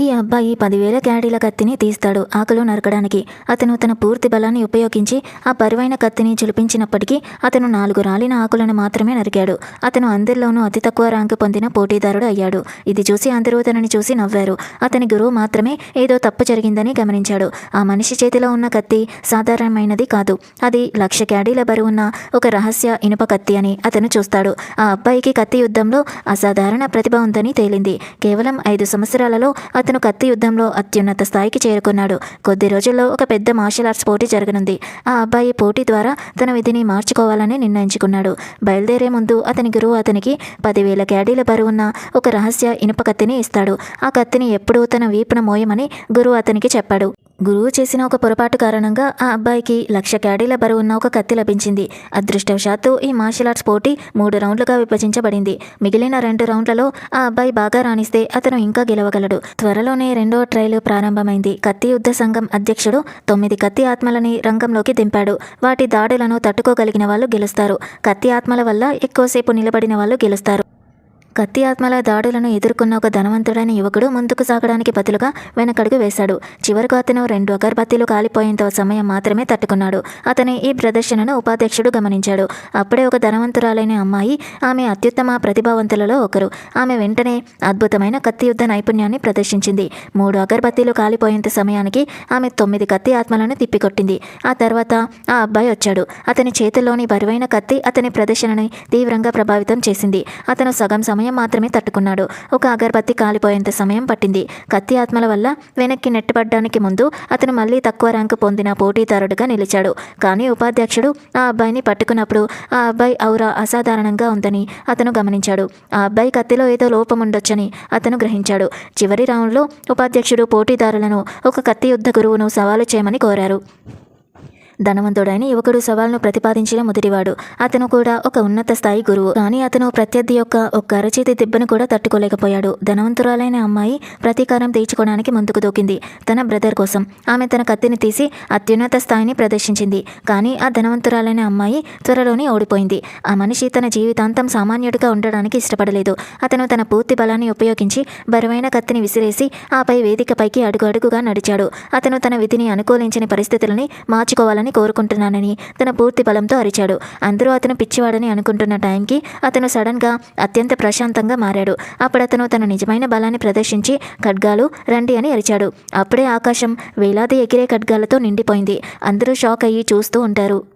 ఈ అబ్బాయి పదివేల క్యాడీల కత్తిని తీస్తాడు ఆకులు నరకడానికి. అతను తన పూర్తి బలాన్ని ఉపయోగించి ఆ బరువైన కత్తిని చులిపించినప్పటికీ అతను నాలుగు రాలిన ఆకులను మాత్రమే నరికాడు. అతను అందరిలోనూ అతి తక్కువ ర్యాంకు పొందిన పోటీదారుడు అయ్యాడు. ఇది చూసి అందరూ అతనిని చూసి నవ్వారు. అతని గురువు మాత్రమే ఏదో తప్పు జరిగిందని గమనించాడు. ఆ మనిషి చేతిలో ఉన్న కత్తి సాధారణమైనది కాదు. అది లక్ష క్యాడీల బరువున్న ఒక రహస్య ఇనుప కత్తి అని అతను చూస్తాడు. ఆ అబ్బాయికి కత్తి యుద్ధంలో అసాధారణ ప్రతిభ ఉందని తేలింది. కేవలం ఐదు సంవత్సరాలలో అతను కత్తి యుద్ధంలో అత్యున్నత స్థాయికి చేరుకున్నాడు. కొద్ది రోజుల్లో ఒక పెద్ద మార్షల్ ఆర్ట్స్ పోటీ జరగనుంది. ఆ అబ్బాయి పోటీ ద్వారా తన విధిని మార్చుకోవాలని నిర్ణయించుకున్నాడు. బయలుదేరే ముందు అతని గురువు అతనికి పదివేల క్యాడీల బరువున్న ఒక రహస్య ఇనుప కత్తిని ఇస్తాడు. ఆ కత్తిని ఎప్పుడూ తన వీపున మోయమని గురువు అతనికి చెప్పాడు. గురువు చేసిన ఒక పొరపాటు కారణంగా ఆ అబ్బాయికి లక్ష క్యాడీల బరువున్న ఒక కత్తి లభించింది. అదృష్టవశాత్తు ఈ మార్షల్ ఆర్ట్స్ పోటీ మూడు రౌండ్లుగా విభజించబడింది. మిగిలిన రెండు రౌండ్లలో ఆ అబ్బాయి బాగా రాణిస్తే అతను ఇంకా గెలవగలడు. త్వరలోనే రెండో ట్రయల్ ప్రారంభమైంది. కత్తి యుద్ధ సంఘం అధ్యక్షుడు తొమ్మిది కత్తి ఆత్మలని రంగంలోకి దింపాడు. వాటి దాడులను తట్టుకోగలిగిన వాళ్ళు గెలుస్తారు. కత్తి ఆత్మల వల్ల ఎక్కువసేపు నిలబడిన వాళ్ళు గెలుస్తారు. కత్తి ఆత్మల దాడులను ఎదుర్కొన్న ఒక ధనవంతుడైన యువకుడు ముందుకు సాగడానికి బదులుగా వెనకడుగు వేశాడు. చివరకు అతను రెండు అగర్బత్తీలు కాలిపోయేంత సమయం మాత్రమే తట్టుకున్నాడు. అతని ఈ ప్రదర్శనను ఉపాధ్యక్షుడు గమనించాడు. అప్పుడే ఒక ధనవంతురాలైన అమ్మాయి ఆమె అత్యుత్తమ ప్రతిభావంతులలో ఒకరు. ఆమె వెంటనే అద్భుతమైన కత్తి యుద్ధ నైపుణ్యాన్ని ప్రదర్శించింది. మూడు అగర్బత్తీలు కాలిపోయేంత సమయానికి ఆమె తొమ్మిది కత్తి ఆత్మలను తిప్పికొట్టింది. ఆ తర్వాత ఆ అబ్బాయి వచ్చాడు. అతని చేతుల్లోని బరువైన కత్తి అతని ప్రదర్శనని తీవ్రంగా ప్రభావితం చేసింది. అతను సగం సమయం మాత్రమే తట్టుకున్నాడు. ఒక అగరబత్తి కాలిపోయేంత సమయం పట్టింది. కత్తి ఆత్మల వల్ల వెనక్కి నెట్టబడ్డానికి ముందు అతను మళ్ళీ తక్కువ ర్యాంకు పొందిన పోటీదారుడుగా నిలిచాడు. కానీ ఉపాధ్యక్షుడు ఆ అబ్బాయిని పట్టుకున్నప్పుడు ఆ అబ్బాయి ఔరా అసాధారణంగా ఉందని అతను గమనించాడు. ఆ అబ్బాయి కత్తిలో ఏదో లోపం ఉండొచ్చని అతను గ్రహించాడు. చివరి రౌండ్లో ఉపాధ్యక్షుడు పోటీదారులను ఒక కత్తి యుద్ధ గురువును సవాలు చేయమని కోరారు. ధనవంతుడైన యువకుడు సవాల్ను ప్రతిపాదించిన మొదటివాడు అతను కూడా ఒక ఉన్నత స్థాయి గురువు. కానీ అతను ప్రత్యర్థి యొక్క ఒక అరచేతి దెబ్బను కూడా తట్టుకోలేకపోయాడు. ధనవంతురాలైన అమ్మాయి ప్రతీకారం తీర్చుకోవడానికి ముందుకు దూకింది. తన బ్రదర్ కోసం. ఆమె తన కత్తిని తీసి అత్యున్నత స్థాయిని ప్రదర్శించింది. కానీ ఆ ధనవంతురాలైన అమ్మాయి త్వరలోనే ఓడిపోయింది. ఆ మనిషి తన జీవితాంతం సామాన్యుడిగా ఉండడానికి ఇష్టపడలేదు. అతను తన పూర్తి బలాన్ని ఉపయోగించి బరువైన కత్తిని విసిరేసి ఆపై వేదికపైకి అడుగు అడుగుగా నడిచాడు. అతను తన విధిని అనుకూలించని పరిస్థితులని మార్చుకోవాలని కోరుకుంటున్నానని తన పూర్తి బలంతో అరిచాడు. అందరూ అతను పిచ్చివాడని అనుకుంటున్న టైంకి అతను సడన్గా అత్యంత ప్రశాంతంగా మారాడు. అప్పుడు అతను తన నిజమైన బలాన్ని ప్రదర్శించి ఖడ్గాలు రండి అని అరిచాడు. అప్పుడే ఆకాశం వేలాది ఎగిరే ఖడ్గాలతో నిండిపోయింది. అందరూ షాక్ అయ్యి చూస్తూ ఉంటారు.